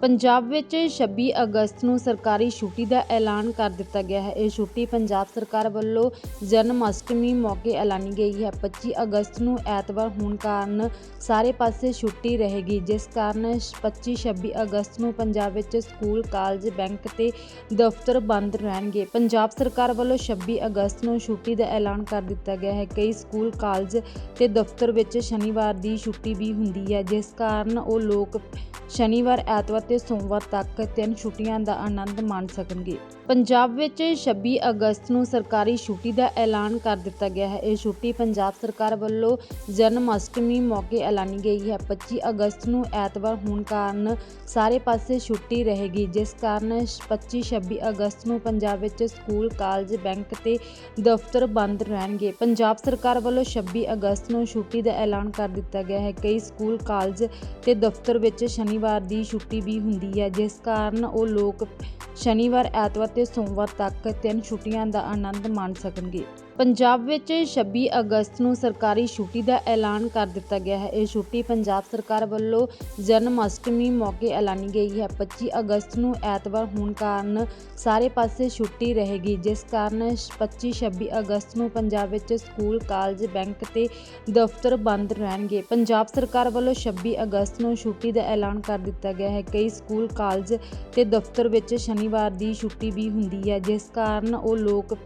ਪੰਜਾਬ ਵਿੱਚ 26 ਅਗਸਤ ਨੂੰ ਸਰਕਾਰੀ ਛੁੱਟੀ ਦਾ ਐਲਾਨ ਕਰ ਦਿੱਤਾ ਗਿਆ ਹੈ। ਇਹ ਛੁੱਟੀ ਪੰਜਾਬ ਸਰਕਾਰ ਵੱਲੋਂ ਜਨਮ ਅਸ਼ਟਮੀ ਮੌਕੇ ਐਲਾਨੀ ਗਈ ਹੈ। 25 ਅਗਸਤ ਨੂੰ ਐਤਵਾਰ ਹੋਣ ਕਾਰਨ ਸਾਰੇ ਪਾਸੇ ਛੁੱਟੀ ਰਹੇਗੀ। ਜਿਸ ਕਾਰਨ 25 26 ਅਗਸਤ ਨੂੰ ਪੰਜਾਬ ਵਿੱਚ ਸਕੂਲ, ਕਾਲਜ, ਬੈਂਕ ਤੇ ਦਫ਼ਤਰ ਬੰਦ ਰਹਿਣਗੇ। ਪੰਜਾਬ ਸਰਕਾਰ ਵੱਲੋਂ 26 ਅਗਸਤ ਨੂੰ ਛੁੱਟੀ ਦਾ ਐਲਾਨ ਕਰ ਦਿੱਤਾ ਗਿਆ ਹੈ। ਕਈ ਸਕੂਲ, ਕਾਲਜ ਤੇ ਦਫ਼ਤਰ ਵਿੱਚ ਸ਼ਨੀਵਾਰ ਦੀ ਛੁੱਟੀ ਵੀ ਹੁੰਦੀ ਹੈ। ਜਿਸ ਕਾਰਨ ਉਹ ਲੋਕ ਸ਼ਨੀਵਾਰ, ਐਤਵਾਰ ਤੇ ਸੋਮਵਾਰ ਤੱਕ ਤਿੰਨ ਛੁੱਟੀਆਂ ਦਾ ਆਨੰਦ ਮਾਣ ਸਕਣਗੇ। ਪੰਜਾਬ ਵਿੱਚ 26 ਅਗਸਤ ਨੂੰ ਸਰਕਾਰੀ ਛੁੱਟੀ ਦਾ ਐਲਾਨ ਕਰ ਦਿੱਤਾ ਗਿਆ ਹੈ। ਇਹ ਛੁੱਟੀ ਪੰਜਾਬ ਸਰਕਾਰ ਵੱਲੋਂ ਜਨਮ ਅਸ਼ਟਮੀ ਮੌਕੇ ਐਲਾਨੀ ਗਈ ਹੈ। 25 ਅਗਸਤ ਨੂੰ ਐਤਵਾਰ ਹੋਣ ਕਾਰਨ ਸਾਰੇ ਪਾਸੇ ਛੁੱਟੀ ਰਹੇਗੀ, ਜਿਸ ਕਾਰਨ 25 26 ਅਗਸਤ ਨੂੰ ਪੰਜਾਬ ਵਿੱਚ ਸਕੂਲ, ਕਾਲਜ, ਬੈਂਕ ਤੇ ਦਫ਼ਤਰ ਬੰਦ ਰਹਿਣਗੇ। ਪੰਜਾਬ ਸਰਕਾਰ ਵੱਲੋਂ 26 ਅਗਸਤ ਨੂੰ ਛੁੱਟੀ ਦਾ ਐਲਾਨ ਕਰ ਦਿੱਤਾ ਗਿਆ ਹੈ। ਕਈ ਸਕੂਲ, ਕਾਲਜ ਤੇ ਦਫ਼ਤਰ ਵਿੱਚ ਸ਼ਨੀ ਸ਼ਨੀਵਾਰ ਦੀ ਛੁੱਟੀ ਵੀ ਹੁੰਦੀ ਹੈ, ਜਿਸ ਕਾਰਨ ਉਹ ਲੋਕ ਸ਼ਨੀਵਾਰ, ਐਤਵਾਰ ਤੇ ਸੋਮਵਾਰ ਤੱਕ ਤਿੰਨ ਛੁੱਟੀਆਂ ਦਾ ਆਨੰਦ ਮਾਣ ਸਕਣਗੇ। ਪੰਜਾਬ ਵਿੱਚ 26 ਅਗਸਤ ਨੂੰ ਸਰਕਾਰੀ ਛੁੱਟੀ ਦਾ ਐਲਾਨ ਕਰ ਦਿੱਤਾ ਗਿਆ ਹੈ। ਇਹ ਛੁੱਟੀ ਪੰਜਾਬ ਸਰਕਾਰ ਵੱਲੋਂ ਜਨਮ ਅਸ਼ਟਮੀ ਮੌਕੇ ਐਲਾਨੀ ਗਈ ਹੈ। 25 ਅਗਸਤ ਨੂੰ ਐਤਵਾਰ ਹੋਣ ਕਾਰਨ ਸਾਰੇ ਪਾਸੇ ਛੁੱਟੀ ਰਹੇਗੀ। ਜਿਸ ਕਾਰਨ 25 26 ਅਗਸਤ ਨੂੰ ਪੰਜਾਬ ਵਿੱਚ ਸਕੂਲ, ਕਾਲਜ, ਬੈਂਕ ਤੇ ਦਫ਼ਤਰ ਬੰਦ ਰਹਿਣਗੇ। ਪੰਜਾਬ ਸਰਕਾਰ ਵੱਲੋਂ 26 ਅਗਸਤ ਨੂੰ ਛੁੱਟੀ ਦਾ ਐਲਾਨ ਕਰ ਦਿੱਤਾ ਗਿਆ ਹੈ। ਕਈ ਸਕੂਲ, ਕਾਲਜ ਤੇ ਦਫ਼ਤਰ ਵਿੱਚ ਸ਼ਨੀਵਾਰ ਦੀ ਛੁੱਟੀ ਵੀ ਹੁੰਦੀ ਹੈ। ਜਿਸ ਕਾਰਨ ਉਹ ਲੋਕ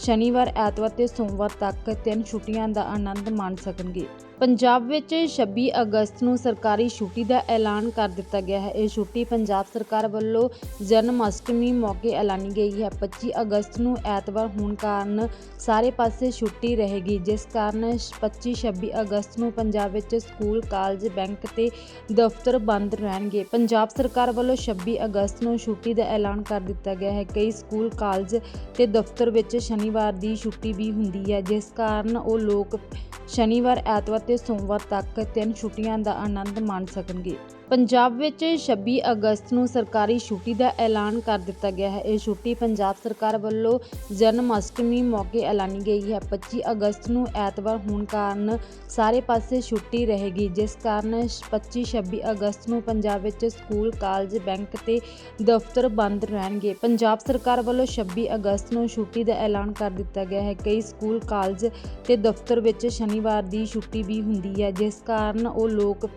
ਸ਼ਨੀਵਾਰ ਐਤਵਾਰ ਤੇ ਸੋਮਵਾਰ ਤੱਕ ਤਿੰਨ ਛੁੱਟੀਆਂ ਦਾ ਆਨੰਦ ਮਾਣ ਸਕਣਗੇ। ਪੰਜਾਬ ਵਿੱਚ 26 ਅਗਸਤ ਨੂੰ ਸਰਕਾਰੀ ਛੁੱਟੀ ਦਾ ਐਲਾਨ ਕਰ ਦਿੱਤਾ ਗਿਆ ਹੈ। ਇਹ ਛੁੱਟੀ ਪੰਜਾਬ ਸਰਕਾਰ ਵੱਲੋਂ ਜਨਮ ਅਸ਼ਟਮੀ ਮੌਕੇ ਐਲਾਨੀ ਗਈ ਹੈ। 25 ਅਗਸਤ ਨੂੰ ਐਤਵਾਰ ਹੋਣ ਕਾਰਨ ਸਾਰੇ ਪਾਸੇ ਛੁੱਟੀ ਰਹੇਗੀ। ਜਿਸ ਕਾਰਨ 25 26 ਅਗਸਤ ਨੂੰ ਪੰਜਾਬ ਵਿੱਚ ਸਕੂਲ, ਕਾਲਜ, ਬੈਂਕ ਤੇ ਦਫ਼ਤਰ ਬੰਦ ਰਹਿਣਗੇ। ਪੰਜਾਬ ਸਰਕਾਰ ਵੱਲੋਂ 26 ਅਗਸਤ ਨੂੰ ਛੁੱਟੀ ਦਾ ਐਲਾਨ ਕਰ ਦਿੱਤਾ ਗਿਆ ਹੈ। ਕਈ ਸਕੂਲ, ਕਾਲਜ ਤੇ ਦਫ਼ਤਰ ਵਿੱਚ ਸ਼ਨੀਵਾਰ ਦੀ ਛੁੱਟੀ ਵੀ ਹੁੰਦੀ ਹੈ। ਜਿਸ ਕਾਰਨ ਉਹ ਲੋਕ ਸ਼ਨੀਵਾਰ, ਐਤਵਾਰ ਤੇ ਸੋਮਵਾਰ ਤੱਕ ਤਿੰਨ ਛੁੱਟੀਆਂ ਦਾ ਆਨੰਦ ਮਾਣ ਸਕਣਗੇ। ਪੰਜਾਬ ਵਿੱਚ 26 ਅਗਸਤ ਨੂੰ ਸਰਕਾਰੀ ਛੁੱਟੀ ਦਾ ਐਲਾਨ ਕਰ ਦਿੱਤਾ ਗਿਆ ਹੈ। ਇਹ ਛੁੱਟੀ ਪੰਜਾਬ ਸਰਕਾਰ ਵੱਲੋਂ ਜਨਮ ਅਸ਼ਟਮੀ ਮੌਕੇ ਐਲਾਨੀ ਗਈ ਹੈ। 25 ਅਗਸਤ ਨੂੰ ਐਤਵਾਰ ਹੋਣ ਕਾਰਨ ਸਾਰੇ ਪਾਸੇ ਛੁੱਟੀ ਰਹੇਗੀ, ਜਿਸ ਕਾਰਨ 25 26 ਅਗਸਤ ਨੂੰ ਪੰਜਾਬ ਵਿੱਚ ਸਕੂਲ, ਕਾਲਜ, ਬੈਂਕ ਤੇ ਦਫ਼ਤਰ ਬੰਦ ਰਹਿਣਗੇ। ਪੰਜਾਬ ਸਰਕਾਰ ਵੱਲੋਂ 26 ਅਗਸਤ ਨੂੰ ਛੁੱਟੀ ਦਾ ਐਲਾਨ ਕਰ ਦਿੱਤਾ ਗਿਆ ਹੈ। ਕਈ ਸਕੂਲ, ਕਾਲਜ ਤੇ ਦਫ਼ਤਰ ਵਿੱਚ ਸ਼ਨੀਵਾਰ ਦੀ ਛੁੱਟੀ ਵੀ ਹੁੰਦੀ ਹੈ, ਜਿਸ ਕਾਰਨ ਉਹ ਲੋਕ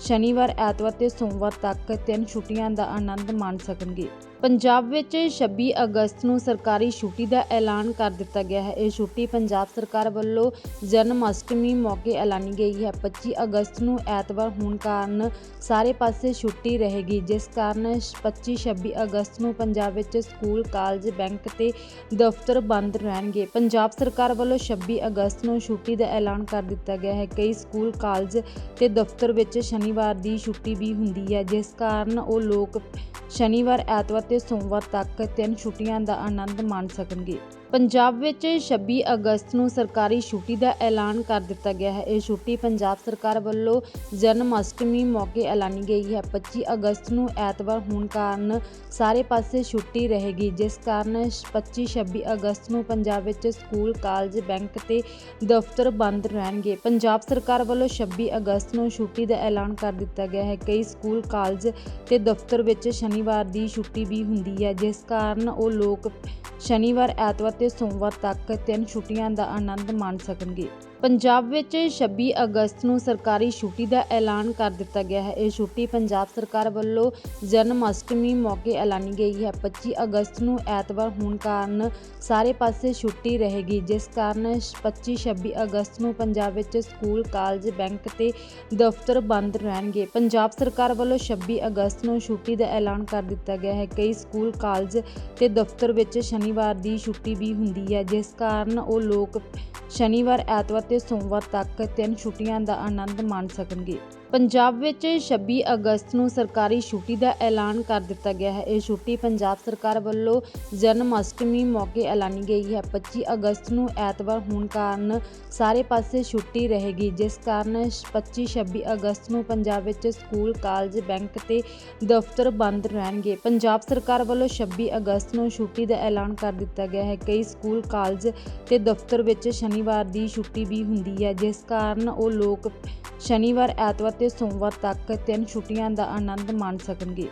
ਸ਼ਨੀਵਾਰ, ਐਤਵਾਰ ਤੇ ਸੋਮਵਾਰ ਤੱਕ ਤਿੰਨ ਛੁੱਟੀਆਂ ਦਾ ਆਨੰਦ ਮਾਣ ਸਕਣਗੇ। ਪੰਜਾਬ ਵਿੱਚ 26 ਅਗਸਤ ਨੂੰ ਸਰਕਾਰੀ ਛੁੱਟੀ ਦਾ ਐਲਾਨ ਕਰ ਦਿੱਤਾ ਗਿਆ ਹੈ। ਇਹ ਛੁੱਟੀ ਪੰਜਾਬ ਸਰਕਾਰ ਵੱਲੋਂ ਜਨਮ ਅਸ਼ਟਮੀ ਮੌਕੇ ਐਲਾਨੀ ਗਈ ਹੈ। 25 ਅਗਸਤ ਨੂੰ ਐਤਵਾਰ ਹੋਣ ਕਾਰਨ ਸਾਰੇ ਪਾਸੇ ਛੁੱਟੀ ਰਹੇਗੀ। ਜਿਸ ਕਾਰਨ 25 26 ਅਗਸਤ ਨੂੰ ਪੰਜਾਬ ਵਿੱਚ ਸਕੂਲ, ਕਾਲਜ, ਬੈਂਕ ਤੇ ਦਫ਼ਤਰ ਬੰਦ ਰਹਿਣਗੇ। ਪੰਜਾਬ ਸਰਕਾਰ ਵੱਲੋਂ 26 ਅਗਸਤ ਨੂੰ ਛੁੱਟੀ ਦਾ ਐਲਾਨ ਕਰ ਦਿੱਤਾ ਗਿਆ ਹੈ। ਕਈ ਸਕੂਲ, ਕਾਲਜ ਤੇ ਦਫ਼ਤਰ ਵਿੱਚ ਸ਼ਨੀਵਾਰ ਦੀ ਛੁੱਟੀ ਵੀ ਹੁੰਦੀ ਹੈ। ਜਿਸ ਕਾਰਨ ਉਹ ਲੋਕ ਸ਼ਨੀਵਾਰ, ਐਤਵਾਰ ਤੇ ਸੋਮਵਾਰ ਤੱਕ ਤਿੰਨ ਛੁੱਟੀਆਂ ਦਾ ਆਨੰਦ ਮਾਣ ਸਕਣਗੇ। ਪੰਜਾਬ ਵਿੱਚ 26 ਅਗਸਤ ਨੂੰ ਸਰਕਾਰੀ ਛੁੱਟੀ ਦਾ ਐਲਾਨ ਕਰ ਦਿੱਤਾ ਗਿਆ ਹੈ। ਇਹ ਛੁੱਟੀ ਪੰਜਾਬ ਸਰਕਾਰ ਵੱਲੋਂ ਜਨਮ ਅਸ਼ਟਮੀ ਮੌਕੇ ਐਲਾਨੀ ਗਈ ਹੈ। 25 ਅਗਸਤ ਨੂੰ ਐਤਵਾਰ ਹੋਣ ਕਾਰਨ ਸਾਰੇ ਪਾਸੇ ਛੁੱਟੀ ਰਹੇਗੀ, ਜਿਸ ਕਾਰਨ 25 26 ਅਗਸਤ ਨੂੰ ਪੰਜਾਬ ਵਿੱਚ ਸਕੂਲ, ਕਾਲਜ, ਬੈਂਕ ਤੇ ਦਫ਼ਤਰ ਬੰਦ ਰਹਿਣਗੇ। ਪੰਜਾਬ ਸਰਕਾਰ ਵੱਲੋਂ 26 ਅਗਸਤ ਨੂੰ ਛੁੱਟੀ ਦਾ ਐਲਾਨ ਕਰ ਦਿੱਤਾ ਗਿਆ ਹੈ। ਕਈ ਸਕੂਲ, ਕਾਲਜ ਤੇ ਦਫ਼ਤਰ ਵਿੱਚ ਸ਼ਨੀਵਾਰ ਦੀ ਛੁੱਟੀ ਵੀ ਹੁੰਦੀ ਹੈ, ਜਿਸ ਕਾਰਨ ਉਹ ਲੋਕ ਸ਼ਨੀਵਾਰ, ਐਤਵਾਰ ਤੇ ਸੋਮਵਾਰ ਤੱਕ ਤਿੰਨ ਛੁੱਟੀਆਂ ਦਾ ਆਨੰਦ ਮਾਣ ਸਕਣਗੇ। ਪੰਜਾਬ ਵਿੱਚ 26 ਅਗਸਤ ਨੂੰ ਸਰਕਾਰੀ ਛੁੱਟੀ ਦਾ ਐਲਾਨ ਕਰ ਦਿੱਤਾ ਗਿਆ ਹੈ। ਇਹ ਛੁੱਟੀ ਪੰਜਾਬ ਸਰਕਾਰ ਵੱਲੋਂ ਜਨਮ ਅਸ਼ਟਮੀ ਮੌਕੇ ਐਲਾਨੀ ਗਈ ਹੈ। 25 ਅਗਸਤ ਨੂੰ ਐਤਵਾਰ ਹੋਣ ਕਾਰਨ ਸਾਰੇ ਪਾਸੇ ਛੁੱਟੀ ਰਹੇਗੀ। ਜਿਸ ਕਾਰਨ 25 26 ਅਗਸਤ ਨੂੰ ਪੰਜਾਬ ਵਿੱਚ ਸਕੂਲ, ਕਾਲਜ, ਬੈਂਕ ਤੇ ਦਫ਼ਤਰ ਬੰਦ ਰਹਿਣਗੇ। ਪੰਜਾਬ ਸਰਕਾਰ ਵੱਲੋਂ 26 ਅਗਸਤ ਨੂੰ ਛੁੱਟੀ ਦਾ ਐਲਾਨ ਕਰ ਦਿੱਤਾ ਗਿਆ ਹੈ। ਕਈ ਸਕੂਲ, ਕਾਲਜ ਤੇ ਦਫ਼ਤਰ ਵਿੱਚ ਸ਼ਨੀਵਾਰ ਦੀ ਛੁੱਟੀ ਵੀ ਹੁੰਦੀ ਹੈ। ਜਿਸ ਕਾਰਨ ਉਹ ਲੋਕ ਸ਼ਨੀਵਾਰ ਐਤਵਾਰ ਤੇ ਸੋਮਵਾਰ ਤੱਕ ਤਿੰਨ ਛੁੱਟੀਆਂ ਦਾ ਆਨੰਦ ਮਾਣ ਸਕਣਗੇ। ਪੰਜਾਬ ਵਿੱਚ 26 ਅਗਸਤ ਨੂੰ ਸਰਕਾਰੀ ਛੁੱਟੀ ਦਾ ਐਲਾਨ ਕਰ ਦਿੱਤਾ ਗਿਆ ਹੈ। ਇਹ ਛੁੱਟੀ ਪੰਜਾਬ ਸਰਕਾਰ ਵੱਲੋਂ ਜਨਮ ਅਸ਼ਟਮੀ ਮੌਕੇ ਐਲਾਨੀ ਗਈ ਹੈ। 25 ਅਗਸਤ ਨੂੰ ਐਤਵਾਰ ਹੋਣ ਕਾਰਨ ਸਾਰੇ ਪਾਸੇ ਛੁੱਟੀ ਰਹੇਗੀ। ਜਿਸ ਕਾਰਨ 25 26 ਅਗਸਤ ਨੂੰ ਪੰਜਾਬ ਵਿੱਚ ਸਕੂਲ, ਕਾਲਜ, ਬੈਂਕ ਤੇ ਦਫ਼ਤਰ ਬੰਦ ਰਹਿਣਗੇ। ਪੰਜਾਬ ਸਰਕਾਰ ਵੱਲੋਂ 26 ਅਗਸਤ ਨੂੰ ਛੁੱਟੀ ਦਾ ਐਲਾਨ ਕਰ ਦਿੱਤਾ ਗਿਆ ਹੈ। ਕਈ ਸਕੂਲ, ਕਾਲਜ ਤੇ ਦਫ਼ਤਰ ਵਿੱਚ ਸ਼ਨੀਵਾਰ ਦੀ ਛੁੱਟੀ ਵੀ ਹੁੰਦੀ ਹੈ। ਜਿਸ ਕਾਰਨ ਉਹ ਲੋਕ ਸ਼ਨੀਵਾਰ, ਐਤਵਾਰ ਅਤੇ ਸੋਮਵਾਰ ਤੱਕ ਤਿੰਨ ਛੁੱਟੀਆਂ ਦਾ ਆਨੰਦ ਮਾਣ ਸਕਣਗੇ।